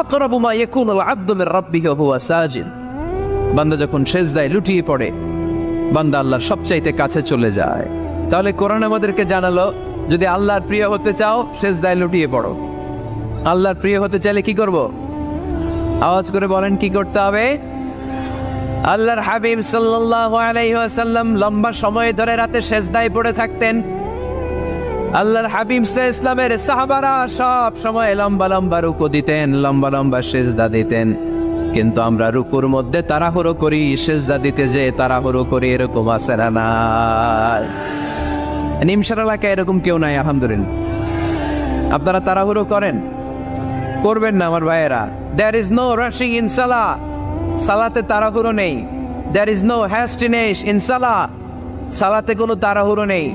আকরাবু মা ইয়াকুনুল আবদু মির রাব্বিহি ওয়া হুয়া সাজিদ। বান্দা যখন সেজদায় লুটিয়ে পড়ে, বান্দা আল্লাহর সবচাইতে কাছে চলে যায়। তাহলে কোরআন আমাদেরকে জানালো, যদি আল্লাহর প্রিয় হতে চাও, সেজদায় লুটিয়ে পড়ো। আল্লাহর প্রিয় হতে চাইলে কি করব? আওয়াজ করে বলেন, কি করতে হবে? আল্লাহর হাবিব সাল্লাল্লাহু আলাইহি ওয়াসাল্লাম লম্বা সময় ধরে রাতে সেজদায় পড়ে থাকতেন। আল্লাহর হাবিব সে ইসলামের সাহাবারা সব সময় লম্বা লম্বা রুকু দিতেন, লম্বা লম্বা সেজদা দিতেন। কিন্তু আমরা রুকুর মধ্যে তাড়াহুড়ো করি, সেজদা দিতে যে তাড়াহুড়ো করি এরকম আছে না নাই। নিমসার এলাকায় এরকম কেউ নাই, আলহামদুলিল্লাহ। আপনারা তাড়াহুড়ো করেন? করবেন না আমার ভাইয়েরা। There is no rushing in সালা সালাতে তাড়াহুড়ো নেই। There is no hastiness in সালা সালাতে কোনো তাড়াহুড়ো নেই।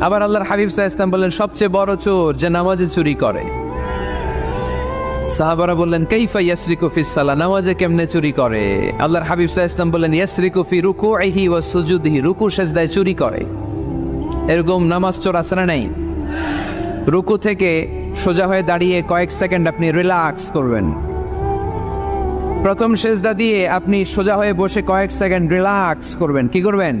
আবার আল্লাহর হাবিব সাহা ইসলাম বললেন, সবচেয়ে বড় চোর যে নামাজে চুরি করে। সাহাবারা বললেন, কাইফা ইয়াসরিকু ফিস সালা নামাজে কেমনে চুরি করে? আল্লাহর হাবিব সাহা ইসলাম বললেন, ইয়াসরিকু ফি রুকুইহি ওয়া সুজুদিহি। রুকু সেজদায় চুরি করে। এরকম নামাজ চোর না নাই? রুকু থেকে সোজা হয়ে দাঁড়িয়ে কয়েক সেকেন্ড আপনি রিল্যাক্স করবেন। প্রথম সেজদা দিয়ে আপনি সোজা হয়ে বসে কয়েক সেকেন্ড রিল্যাক্স করবেন। কি করবেন?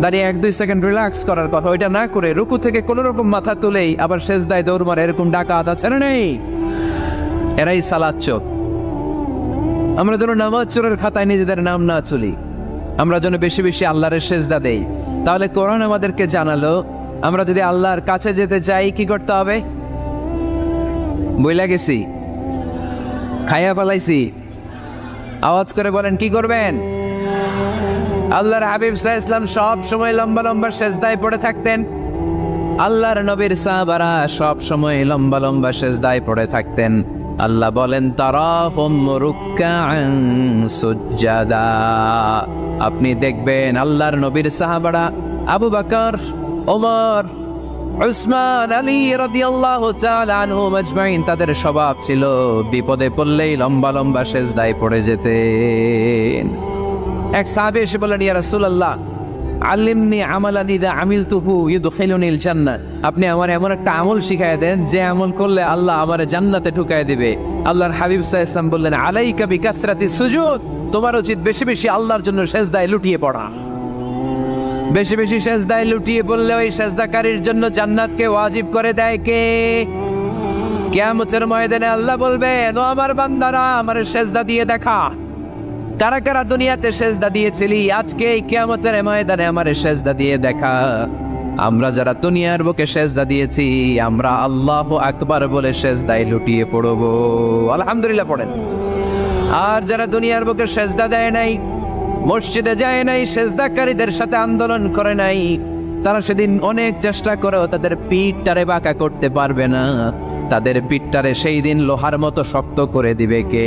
দাঁড়িয়ে এক দুই সেকেন্ড রিল্যাক্স করার কথা। ওইটা না করে রুকু থেকে কোন রকম মাথা তুলেই আবার সেজদায় দৌড় মারে, এরকম ডাকা আদা না নেই। এরাই সালাদ চোর। আমরা যেন নামাজ চোরের খাতায় নিজেদের নাম না চলি। আমরা যেন বেশি বেশি আল্লাহর সেজদা দেই। তাহলে কোরআন আমাদেরকে জানালো, আমরা যদি আল্লাহর কাছে যেতে চাই কি করতে হবে? বইলা গেছি। খাইয়া পালাইছি আওয়াজ করে বলেন, কি করবেন? আল্লাহর হাবিব সাহা ইসলাম সব সময় লম্বা লম্বা সেজদায় পড়ে থাকতেন। আল্লাহর নবীর সাহাবারা সব সময় লম্বা লম্বা সেজদায় পড়ে থাকতেন। আল্লাহ বলেন সুজাদা আপনি দেখবেন আল্লাহর নবীর সাহাবারা আবু বাকর, ওমর, উসমান, আলী রাদিয়াল্লাহু আনহুম আজমাইন, তাদের স্বভাব ছিল বিপদে পড়লেই লম্বা লম্বা সেজদায় পড়ে যেতেন। এক সাহাবে এসে বললেন, ইয়া রাসূলুল্লাহ, আল্লিমনি আমালান ইদা আমিল তুহু ইউদখিলুনিল জান্নাহ আপনি আমার এমন একটা আমল শিখায় দেন, যে আমল করলে আল্লাহ আমার জান্নাতে ঢুকায় দিবে। আল্লাহর হাবিব আলাইহি ওয়াসাল্লাম বললেন, আলাইকা বিকাসরাতি সুজুদ, তোমার উচিত বেশি বেশি আল্লাহর জন্য সেজদায় লুটিয়ে পড়া। বেশি বেশি সেজদায় লুটিয়ে পড়লে ওই সেজদাকারীর জন্য জান্নাতকে ওয়াজিব করে দেয় কে? কিয়ামতের ময়দানে আল্লাহ বলবেন আমার বান্দারা, আমার সেজদা দিয়ে দেখা। কারা কারা দুনিয়াতে সেজদা দিয়েছিলি? আজকে এই কিয়ামতের ময়দানে আমার সেজদা দিয়ে দেখা। আমরা যারা দুনিয়ার বুকে সেজদা দিয়েছি, আমরা আল্লাহ আকবার বলে সেজদায় লুটিয়ে পড়ব। আলহামদুলিল্লাহ পড়েন। আর যারা দুনিয়ার বুকে সেজদা দেয় নাই, মসজিদে যায় নাই, সেজদাকারীদের সাথে আন্দোলন করে নাই, তারা সেদিন অনেক চেষ্টা করেও তাদের পিঠটারে বাঁকা করতে পারবে না। তাদের পিঠটারে সেই দিন লোহার মতো শক্ত করে দিবে কে?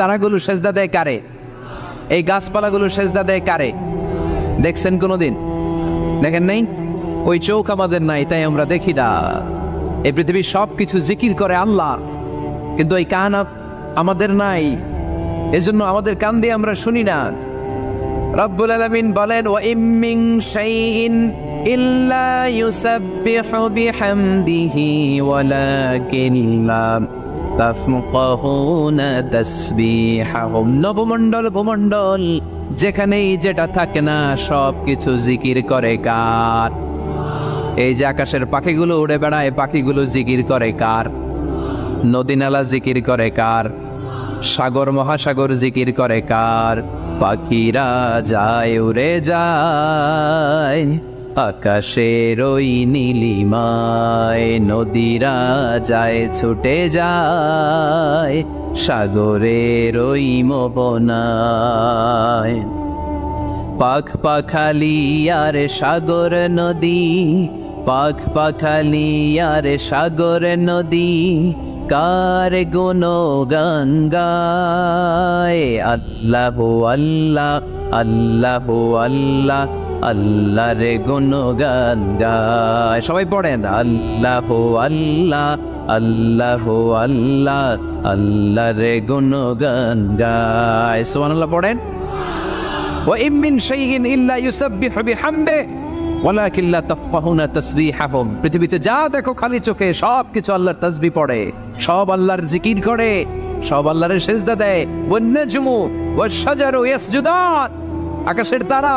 তারাগুলো সেজদা দেয় কারে? এই গাছপালাগুলো সেজদা দেয় কারে? দেখছেন কোনোদিন? দেখেন নাই? ওই চোখ আমাদের নাই, তাই আমরা দেখি না। এই পৃথিবীর সব কিছু জিকির করে আল্লাহ। কিন্তু এই কান আমাদের নাই। এজন্য আমাদের কান দিয়ে আমরা শুনি না। রব্বুল আলামিন বলেন ও ইমিং শাইইন ইল্লা ইউসাব্বিহু বিহামদিহি ওয়ালাকিন লা নবমণ্ডল, ভূমণ্ডল, যেখানেই যেটা থাকে না সব কিছু জিকির করে কার? এই যে আকাশের পাখিগুলো উড়ে বেড়ায়, পাখিগুলো জিকির করে কার? নদী নালা জিকির করে কার? সাগর, মহাসাগর জিকির করে কার? পাখিরা যায়, উড়ে যায়। আকাশের ওই নীলিমায় নদীরা যায় ছুটে যায়, সাগরের ওই মোহনায় পাখ পাখালি আর সাগর নদী পাখ পাখালি আর সাগর নদী, কার গান গায়? আল্লাহ আল্লাহ আল্লাহ আল্লাহ আল্লাহ রে গুণগান গায়। সবাই পড়েন, আল্লাহ আল্লাহ আল্লাহ আল্লাহ আল্লাহ রে গুণগান গায়। সুবহানাল্লাহ পড়েন। ওয়া ইম মিন শাইইন ইল্লা ইউসাব্বিহু বিহামদিহি ওয়ালাকিল্লা তাফাহুনা তাসবিহাহুম। পৃথিবীতে যা দেখো খালি চোখে সব কিছু আল্লাহর তাসবি পড়ে। সব আল্লাহর জিকির করে, সব আল্লাহরের সেজদা দেয়। ওয়ান নাজমু ওয়াশ শাজারু ইয়াসজুদান, আকাশের তারা।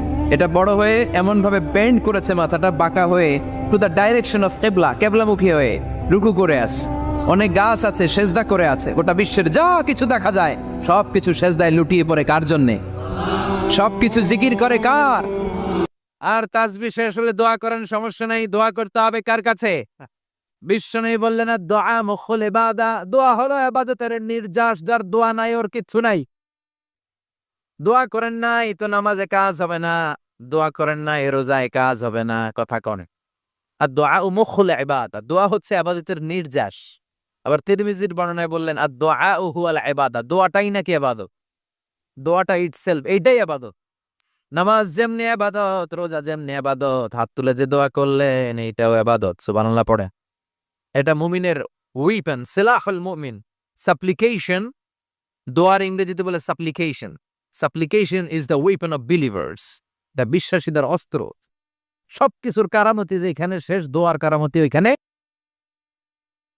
এটা বড় হয়ে এমন ভাবে বেন্ড করেছে মাথাটা, বাঁকা হয়ে টু দ্য ডাইরেকশন অফ কেবলা কেবলামুখী হয়ে রুকু করে আস। অনেক গাছ আছে, সেজদা করে আছে। গোটা বিশ্বের যা কিছু দেখা যায় সব কিছু সেজদায় লুটিয়ে পড়ে কার জন্যে? সব কিছু জিকির করে কার? আর তাজবি শেষ হলে দোয়া করেন, সমস্যা নাই, দোয়া করতে হবে কার কাছে? বিশ্ব নেই বললেন দোয়া মুখল এবাদা দোয়া হলো এবাদতের নির্যাস, যার দোয়া নাই, ওর কিচ্ছু নাই। দোয়া করেন নাই তো নামাজে কাজ হবে না। দোয়া করেন নাই রোজায় কাজ হবে না, কথা কনে। আর দোয়া ও মুখল এবাদা দোয়া হচ্ছে আবাদতের নির্যাস। আবার তিরমিজির বর্ণনায় বললেন, আর দোয়া ও হুয়াল দোয়াটাই নাকি আবাদত? দোয়াটা ইটসেলফ এইটাই আবাদত। নামাজ যেমনি আবাদত, রোজা যেমনি আবাদত, হাত তুলে যে দোয়া করলেন, এইটাও আবাদত, সুবহানাল্লাহ পড়ে। এটা মুমিনের উইপেন সিলাহুল মুমিন সাপ্লিকেশন দোয়ার ইংরেজিতে বলে supplication supplication is the weapon of believers the বিশ্বাসীদের অস্ত্র। সবকিছুর কারামতি যে এখানে শেষ দোয়ার কারামতি ওইখানে।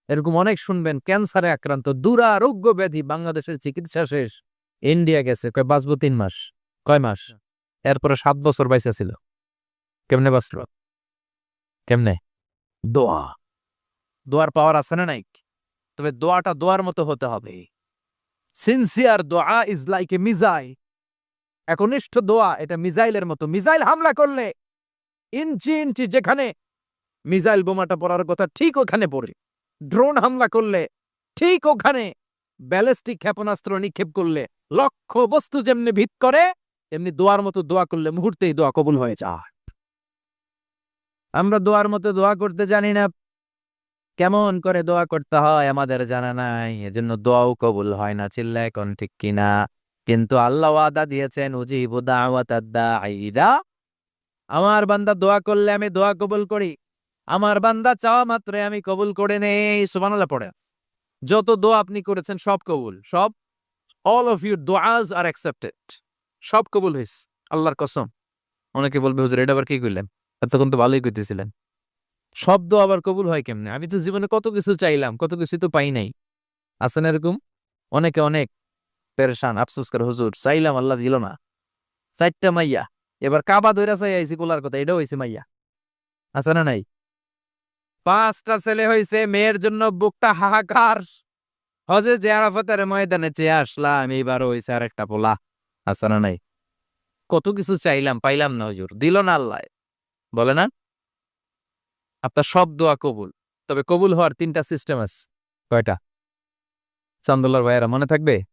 এরকম অনেক শুনবেন ক্যান্সারে আক্রান্ত দুরারোগ্য ব্যাধি বাংলাদেশের চিকিৎসা শেষ। ইন্ডিয়া গেছে কয় বাঁচবো তিন মাস কয় মাস? এরপরে সাত বছর বাইসা ছিল। কেমনে বাঁচল? কেমনে? দোয়া। দোয়ার পাওয়ার আছে না নাই? তবে দোয়াটা দোয়ার মতো হতে হবে। সিনসিয়ার দোয়া ইজ লাইক এ মিজাইল একনিষ্ঠ দোয়া, এটা মিজাইলের মতো। মিজাইল হামলা করলে ইঞ্চি ইঞ্চি যেখানে মিজাইল বোমাটা পড়ার কথা ঠিক ওখানে পড়ে। ড্রোন হামলা করলে ঠিক ওখানে ব্যালিস্টিক ক্ষেপণাস্ত্র নিক্ষেপ করলে লক্ষ্য বস্তু যেমনি ভিত করে, তেমনি দোয়ার মতো দোয়া করলে মুহূর্তেই দোয়া কবুল হয়ে যায়। আমরা দোয়ার মতো দোয়া করতে জানি না, কেমন করে দোয়া করতে হয় আমাদের জানা নাই, এজন্য দোয়াও কবুল হয় না চিল্লা এখন ঠিক কিনা। কিন্তু আল্লাহ ওয়াদা দিয়েছেন আমার বান্দা দোয়া করলে আমি দোয়া কবুল করি। আমার বান্দা চাওয়া মাত্রে আমি কবুল করে নেই। সুবহানাল্লাহ পড়ে যত দোয়া আপনি করেছেন, সব কবুল। সব অল অফ ইউর দোয়াজ আর অ্যাকসেপ্টেড সব কবুল হইস আল্লাহর কসম। অনেকে বলবে, হুজুর, এটা আবার কি করলেন এতক্ষণ তো ভালোই করতেছিলেন শব্দ আবার কবুল হয় কেমনে? আমি তো জীবনে কত কিছু চাইলাম, কত কিছু তো পাই নাই। আছে না এরকম? অনেকে অনেক। পেরেশান, আফসোস করে, হুজুর, চাইলাম আল্লাহ দিল না। চারটা মাইয়া। এবার কাবা ধইরা চাই আইছি, কোলার কথা, এটাও হয়েছে মাইয়া। আছে না নাই? পাঁচটা ছেলে হয়েছে মেয়ের জন্য বুকটা হাহাকার। হজে যে আরাফাতের ময়দানে চেয়ে আসলাম এইবার হয়েছে আর একটা পোলা। আছে না নাই? কত কিছু চাইলাম, পাইলাম না, হুজুর। দিল না আল্লাহ। বলে না? আপনার সব দোয়া কবুল। তবে কবুল হওয়ার তিনটা সিস্টেম আছে। কয়টা? চান্দুল্লার ভাইয়েরা মনে থাকবে?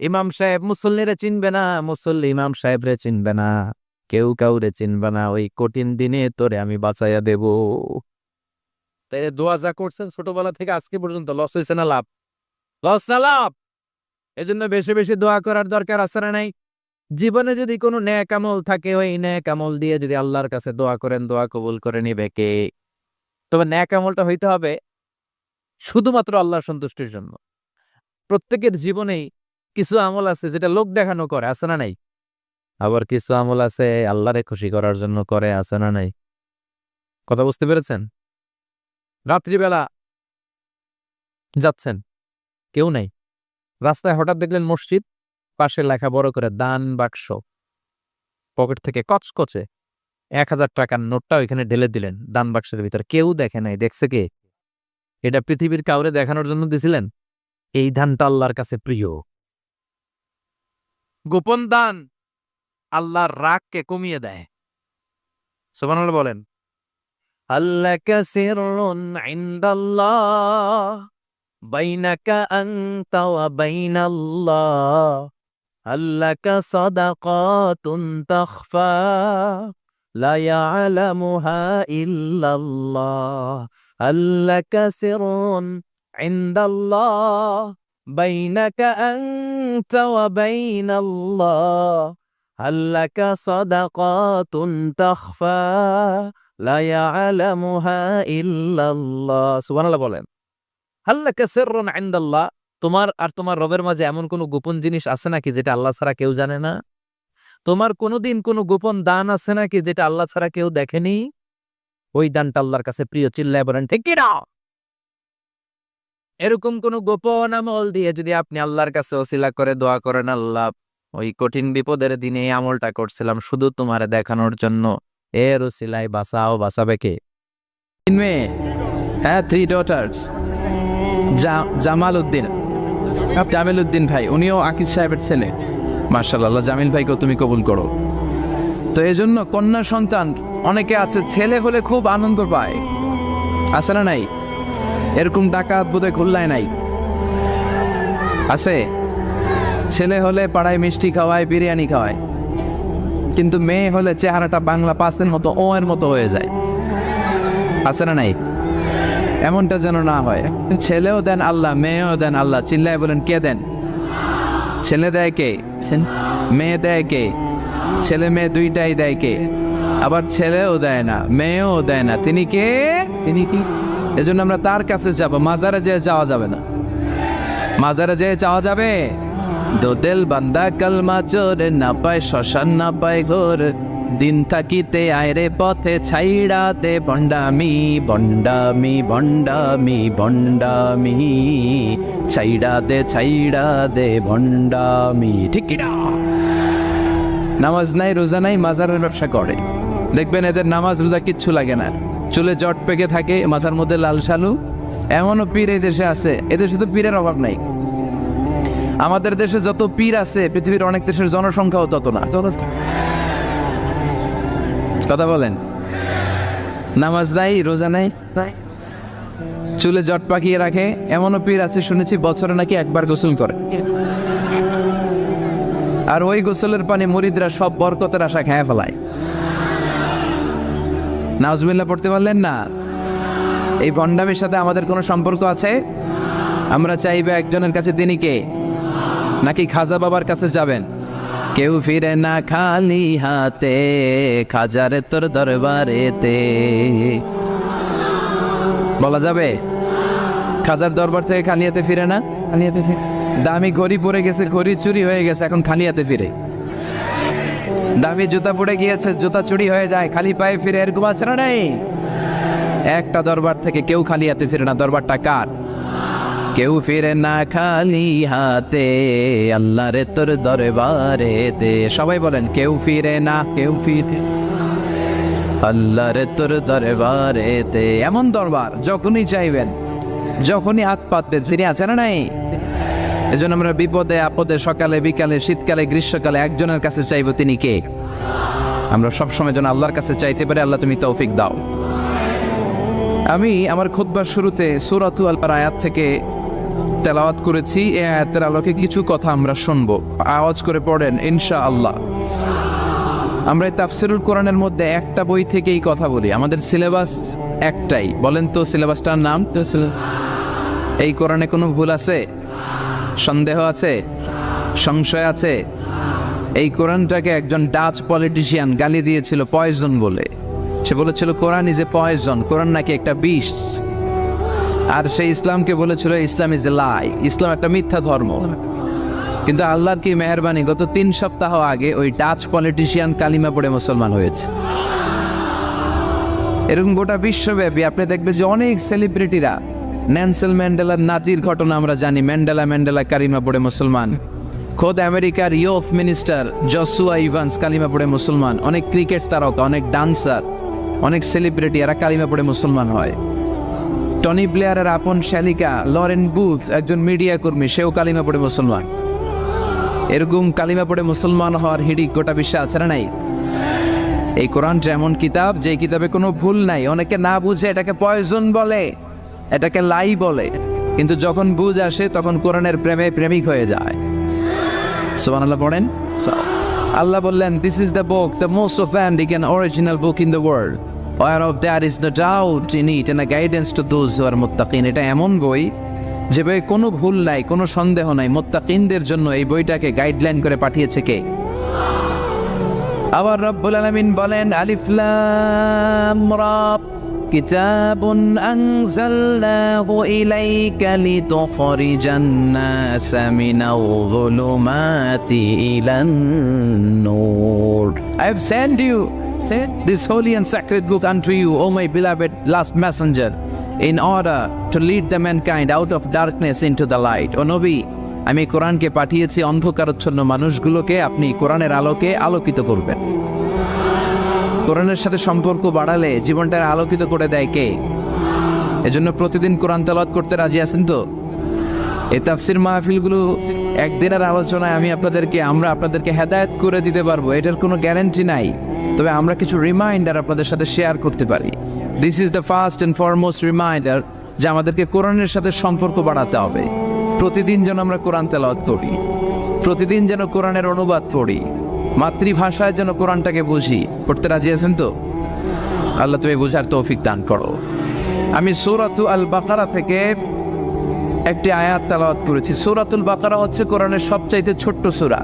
ইমাম সাহেব মুসল্লিরে চিনবে না, মুসল্লি ইমাম সাহেবরে চিনবে না। কেউ কাউরে চিনবে না, ওই কঠিন দিনে তোরে আমি বাঁচাইয়া দেব। তাই দোয়া যা করছেন ছোটবেলা থেকে আজকে পর্যন্ত, লস হয়েছে না লাভ? লস না লাভ? এজন্য বেশি বেশি দোয়া করার দরকার আছে না নাই? জীবনে যদি কোনো ন্যাক আমল থাকে, ওই ন্যাক আমল দিয়ে যদি আল্লাহর কাছে দোয়া করেন, দোয়া কবুল করে নিবে কে? তবে ন্যাক আমলটা হইতে হবে শুধুমাত্র আল্লাহর সন্তুষ্টির জন্য। প্রত্যেকের জীবনেই কিছু আমল আছে যেটা লোক দেখানো করে, আছে না নাই? আবার কিছু আমল আছে আল্লাহরে খুশি করার জন্য করে, আছে না নাই? কথা বুঝতে পেরেছেন? রাত্রিবেলা যাচ্ছেন, কেউ নাই। রাস্তায় হঠাৎ দেখলেন মসজিদ, পাশে লেখা বড় করে দান বাক্স। পকেট থেকে কচকচে এক হাজার টাকার নোটটা ওইখানে ঢেলে দিলেন, দান বাক্সের ভিতরে। কেউ দেখে নাই, দেখছে কে? এটা পৃথিবীর কাউরে দেখানোর জন্য দিছিলেন? এই ধানটা আল্লাহর কাছে প্রিয়। গোপন দান আল্লাহর রাগকে কমিয়ে দেয়। সোমান বলেন আল্লাহ সিররুন ইনদাল্লাহ, বাইনাকা আনতা ওয়া বাইনাল্লাহ আল্লাকা সাদাকাতুন তাখফা, লা ইয়ালামুহা ইল্লাল্লাহ আল্লাকা সিররুন ইনদাল্লাহ বাইনাকা আনতা ওয়া বাইনাল্লাহ আল্লাকা সাদাকাতুন তাখফা লা ইয়ালামুহা ইল্লাল্লাহ সুবহানাল্লাহ বলেন। হাল্লাকা সিররুন ইনদাল্লাহ তোমার আর তোমার রবের মাঝে এমন কোনো গোপন জিনিস আছে নাকি যেটা আল্লাহ ছাড়া কেউ জানে না? তোমার কোনোদিন কোনো গোপন দান আছে নাকি যেটা আল্লাহ ছাড়া কেউ দেখেনি? ওই দানটা আল্লাহর কাছে প্রিয়, চিল্লায় বলেন, ঠিক কি না এরকম কোন গোপন আমল দিয়ে যদি আপনি আল্লাহর কাছে ওসিলা করে দোয়া করেন, আল্লাহ, ওই কঠিন বিপদের দিনে এই আমলটা করছিলাম, শুধু তোমার দেখানোর জন্য। এর ওসিলায় বাঁচাও, বাঁচাবে কে? হ্যাঁ থ্রি ডটার্স জামাল উদ্দিন জামিল উদ্দিন ভাই, উনিও আকিদ সাহেবের ছেলে। মার্শাল্লাহ জামিল ভাইকেও তুমি কবুল করো। তো এই জন্য কন্যা সন্তান, অনেকে আছে, ছেলে হলে খুব আনন্দ পায়। আছে না নাই? এরকম ডাকাত বোধহয় খুলনায় নাই। আছে। ছেলে হলে পাড়ায় মিষ্টি খাওয়ায়, বিরিয়ানি খাওয়ায়। কিন্তু মেয়ে হলে চেহারাটা বাংলা পাসের মতো ও এর মতো হয়ে যায়। আছে না নাই? এমনটা যেন না হয়। ছেলেও দেন আল্লাহ, মেয়েও দেন আল্লাহ। চিল্লায় বলেন, কে দেন? ছেলে দেয় কে? মেয়ে দেয় কে? ছেলে মেয়ে দুইটাই দেয় কে? আবার ছেলেও দেয় না, মেয়েও দেয় না। তিনি কে? তিনি কি? এজন্য আমরা তার কাছে যাব, মাজারে যেয়ে যাওয়া যাবে না। মাজারে যেয়ে যাওয়া যাবে? দোদেল বান্দা কালমা চোর না পায়, শ্মশান না পায় ঘোর। দিন থাকিতে আয়রে পথে ছাইড়া দে বন্ডামি বন্ডামি বন্ডামি বন্ডামি ছাইড়া দে ছাইড়া দে বন্ডামি ঠিক নামাজ নাই, রোজা নাই, মাজারের ব্যবসা করে। দেখবেন এদের নামাজ রোজা কিচ্ছু লাগে না। চুলে জট পেকে থাকে মাথার মধ্যে লাল শালু। এমনও পীর এই দেশে আছে। এদেশে তো পীরের অভাব নাই। আমাদের দেশে যত পীর আছে পৃথিবীর অনেক দেশের জনসংখ্যাও তত না। কথা বলেন। নামাজ নাই রোজা নাই। চুলে জট পাকিয়ে রাখে। এমনও পীর আছে শুনেছি বছরে নাকি একবার গোসল করে। আর ওই গোসলের পানি মরিদরা সব বরকতের আশা খেয়ে ফেলায়। নাজমিল্লা পড়তে পারলেন না? এই ভণ্ডামির সাথে আমাদের কোনো সম্পর্ক আছে? আমরা চাইবে একজনের কাছে তিনি কে? নাকি খাজা বাবার কাছে যাবেন? কেউ ফিরে না খালি হাতে খাজারে তোর দরবারেতে। বলা যাবে? খাজার দরবার থেকে খালি হাতে ফিরে না? খালি হাতে ফিরে। দামি ঘড়ি পড়ে গেছে ঘড়ি চুরি হয়ে গেছে এখন খালি হাতে ফিরে। দামি জুতা পড়ে গিয়েছে, জুতা চুরি হয়ে যায়, খালি পায়ে ফিরে এরকম আছে না নেই। একটা দরবার থেকে কেউ খালি হাতে ফিরে না, দরবারটা কার? কেউ ফিরে না খালি হাতে আল্লাহ রে তোর দরবারে তে সবাই বলেন, কেউ ফিরে না, কেউ ফিরে। আল্লাহ রে তোর দরবারে তে এমন দরবার, যখনই চাইবেন, যখনই হাত পাতবেন, তিনি আছে না নাই? এজন্য আমরা বিপদে আপদে সকালে বিকালে শীতকালে গ্রীষ্মকালে একজনের কাছে চাইব তিনি কে? আমরা সবসময় যেন আল্লাহর কাছে চাইতে পারি আল্লাহ তুমি তৌফিক দাও। আমি আমার খুতবার শুরুতে সুরাতু আলপার আয়াত থেকে তেলাওয়াত করেছি। এই আয়াতের আলোকে কিছু কথা আমরা শুনব। আওয়াজ করে পড়েন ইনশা আল্লাহ আমরা এই তাফসিরুল কোরআনের মধ্যে একটা বই থেকেই কথা বলি। আমাদের সিলেবাস একটাই। বলেন তো সিলেবাসটার নাম? তো এই কোরআনে কোনো ভুল আছে? সন্দেহ আছে? সংশয় আছে? এই কোরআনটাকে একজন ডাচ পলিটিশিয়ান গালি দিয়েছিল পয়জন বলে। সে বলেছিল, কোরআন ইজ এ পয়জন কোরআন নাকি একটা বিষ আর সে ইসলামকে বলেছিল, ইসলাম ইজ এ লাই ইসলাম একটা মিথ্যা ধর্ম। কিন্তু আল্লাহর কি মেহরবানি? গত তিন সপ্তাহ আগে ওই ডাচ পলিটিশিয়ান কালিমা পড়ে মুসলমান হয়েছে। এরকম গোটা বিশ্বব্যাপী আপনি দেখবেন যে অনেক সেলিব্রিটিরা ন্যান্সেল ম্যান্ডেলার নাতির ঘটনা আমরা জানি। ম্যান্ডেলা ম্যান্ডেলা কালিমা পড়ে মুসলমান। খোদ আমেরিকার ইয়ফ মিনিস্টার জসুয়া ইভান্স কালিমা পড়ে মুসলমান। অনেক ক্রিকেট তারকা, অনেক ডান্সার, অনেক সেলিব্রিটি, এরা কালিমা পড়ে মুসলমান হয়। টনি প্লেয়ারের আপন শ্যালিকা লরেন বুথ, একজন মিডিয়া কর্মী, সেও কালিমা পড়ে মুসলমান। এরকম কালিমা পড়ে মুসলমান হওয়ার হিড়িক গোটা বিশ্বে আছে না নাই? এই কোরআনটা এমন কিতাব যে কিতাবে কোনো ভুল নাই, অনেকে না বুঝে এটাকে পয়জন বলে। এটাকে লাই বলে। কিন্তু যখন বুঝ আসে, তখন কোরআনের প্রেমে প্রেমিক হয়ে যায়। সুবহানাল্লাহ পড়েন? আল্লাহ বললেন this is the book the most offending and original book in the world war of there is the doubt in it and guidance to those who are মুত্তাকিন এটা এমন বই, যে বইয়ে কোনো ভুল নাই, কোনো সন্দেহ নাই। মুত্তাকিনদের জন্য এই বইটাকে গাইডলাইন করে পাঠিয়েছে কে? আবার রব্বুল আলামিন বলেন, আলিফ লাম রা كتاب أنزلناه إليك لتخرج الناس من الظلمات إلى النور I have sent you sent this holy and sacred book unto you, O my beloved last messenger, in order to lead the mankind out of darkness into the light. ও নবী আমি কোরআনকে পাঠিয়েছি অন্ধকারচ্ছন্ন মানুষগুলোকে আপনি কোরআনের আলোকে আলোকিত করবেন কোরআনের সাথে সম্পর্ক বাড়ালে জীবনটা আলোকিত করে দেয় কে? এজন্য প্রতিদিন কোরআন তেলাওয়াত করতে রাজি আছেন তো? এই তাফসির মাহফিলগুলো একদিনের আলোচনায় আমি আপনাদেরকে, আমরা আপনাদেরকে হেদায়েত করে দিতে পারব, এটার কোনো গ্যারান্টি নাই। তবে আমরা কিছু রিমাইন্ডার আপনাদের সাথে শেয়ার করতে পারি। This is the first and foremost reminder যে আমাদেরকে কোরআনের সাথে সম্পর্ক বাড়াতে হবে। প্রতিদিন যেন আমরা কোরআন তেলাওয়াত করি। প্রতিদিন যেন কোরআনের অনুবাদ পড়ি মাতৃভাষায় যেন কোরআনটাকে বুঝি। পড়তে রাজি আছেন তো? আল্লাহ তুমি বুঝার তৌফিক দান করো। আমি সূরাতু আল বাকারা থেকে একটি আয়াত তেলাওয়াত করেছি। সূরাতুল বাকারা হচ্ছে কোরআনের সবচাইতে ছোট্ট সূরা।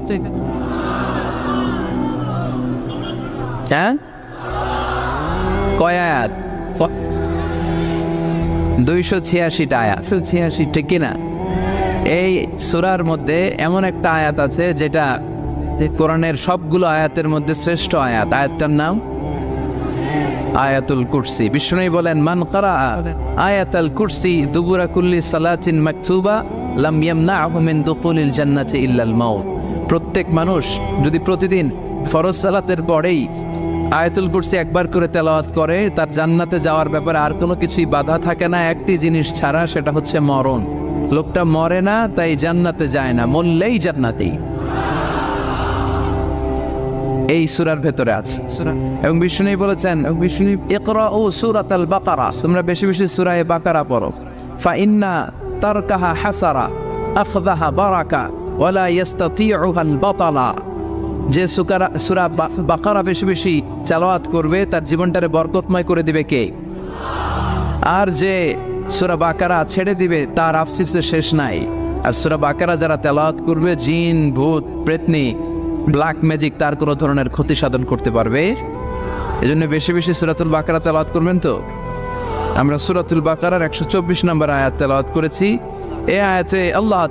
হ্যাঁ? কয় আয়াত? দুইশো ছিয়াশিটা আয়াত। ছিয়াশি, ঠিক কিনা? এই সূরার মধ্যে এমন একটা আয়াত আছে যেটা কোরআনের সবগুলো আয়াতের মধ্যে শ্রেষ্ঠ আয়াত। আয়াতটার নাম আয়াতুল কুরসি। বিষ্ণু বলেন, মান কারা আয়াতুল কুরসি দুবুরা কুল্লি সালাতিন মাকতুবা লাম ইয়ামনাহু মিন জান্নাতি ইল্লাল মাউত। প্রত্যেক মানুষ যদি প্রতিদিন ফরজ সালাতের পরেই আয়াতুল কুরসি একবার করে তেলাওয়াত করে, তার জান্নাতে যাওয়ার ব্যাপারে আর কোনো কিছুই বাধা থাকে না। একটি জিনিস ছাড়া সেটা হচ্ছে মরণ। লোকটা মরে না, তাই জান্নাতে যায় না। মরলেই জান্নাতেই এই সুরার ভেতরে আছে। এবং বিষ্ণু বলেছেন বিষ্ণু ইকরা ও সুরাত আল বাকারা তোমরা বেশি বেশি সুরায় বাকারা পড়ো। ফা ইন্না তারকাহা হাসারা আখদাহা বারাকা ওয়ালা ইয়াস্তাতিউহা আল বাতালা যে সুকারা সুরা বাকারা বেশি বেশি চালাওয়াত করবে তার জীবনটারে বরকতময় করে দিবে কে? আর যে সুরা বাকারা ছেড়ে দিবে তার আফসিসের শেষ নাই। আর সুরা বাকারা যারা তেলাওয়াত করবে জিন ভূত প্রেতনি ব্ল্যাক ম্যাজিক তার কোনো ধরনের ক্ষতি সাধন করতে পারবে? এজন্য বেশি বেশি সুরাতুল বাকারা তেলাওয়াত করবেন তো? আমরা সুরাতুল বাকারার একশো চব্বিশ নম্বর আয়াত তেলাওয়াত করেছি। এ আয়াতে আল্লাহ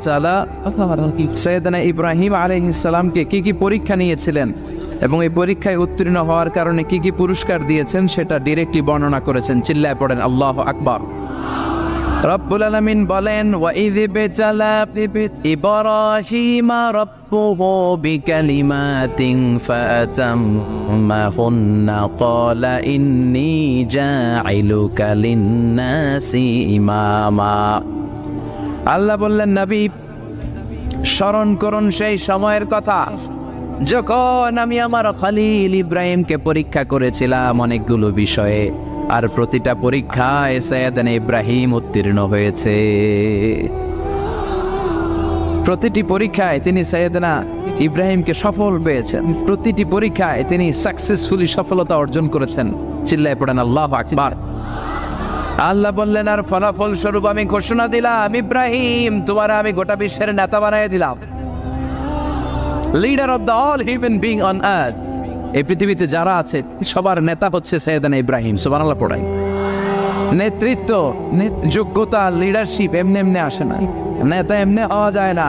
সৈয়দনা ইব্রাহিম আলাইহিস সালামকে কি কি পরীক্ষা নিয়েছিলেন এবং এই পরীক্ষায় উত্তীর্ণ হওয়ার কারণে কি কি পুরস্কার দিয়েছেন সেটা ডিরেক্টলি বর্ণনা করেছেন। চিল্লায় পড়েন, আল্লাহ আকবার। রব্বুল আলামিন বলেন আল্লাহ বললেন, নবী, স্মরণ করুন সেই সময়ের কথা। যখন আমি আমার খালিল ইব্রাহিমকে পরীক্ষা করেছিলাম অনেকগুলো বিষয়ে আর প্রতিটা পরীক্ষায় সৈয়দান ইব্রাহিম উত্তীর্ণ হয়েছে। প্রতিটি পরীক্ষায় তিনি সৈয়দনা ইব্রাহিমকে সফল পেয়েছেন। প্রতিটি পরীক্ষায় তিনি সাকসেসফুলি সফলতা অর্জন করেছেন। চিল্লায় পড়েন আল্লাহ আকবার। আল্লাহ বললেন, আর ফলাফল স্বরূপ আমি ঘোষণা দিলাম, ইব্রাহিম, তোমার আমি গোটা বিশ্বের নেতা বানাই দিলাম। Leader of the all human being on earth এই পৃথিবীতে যারা আছে, সবার নেতা হচ্ছে সৈয়দান ইব্রাহিম সুবানাল্লাহ পড়াই নেতৃত্ব যোগ্যতা লিডারশিপ এমনি এমনি আসে না। নেতা এমনি হওয়া যায় না।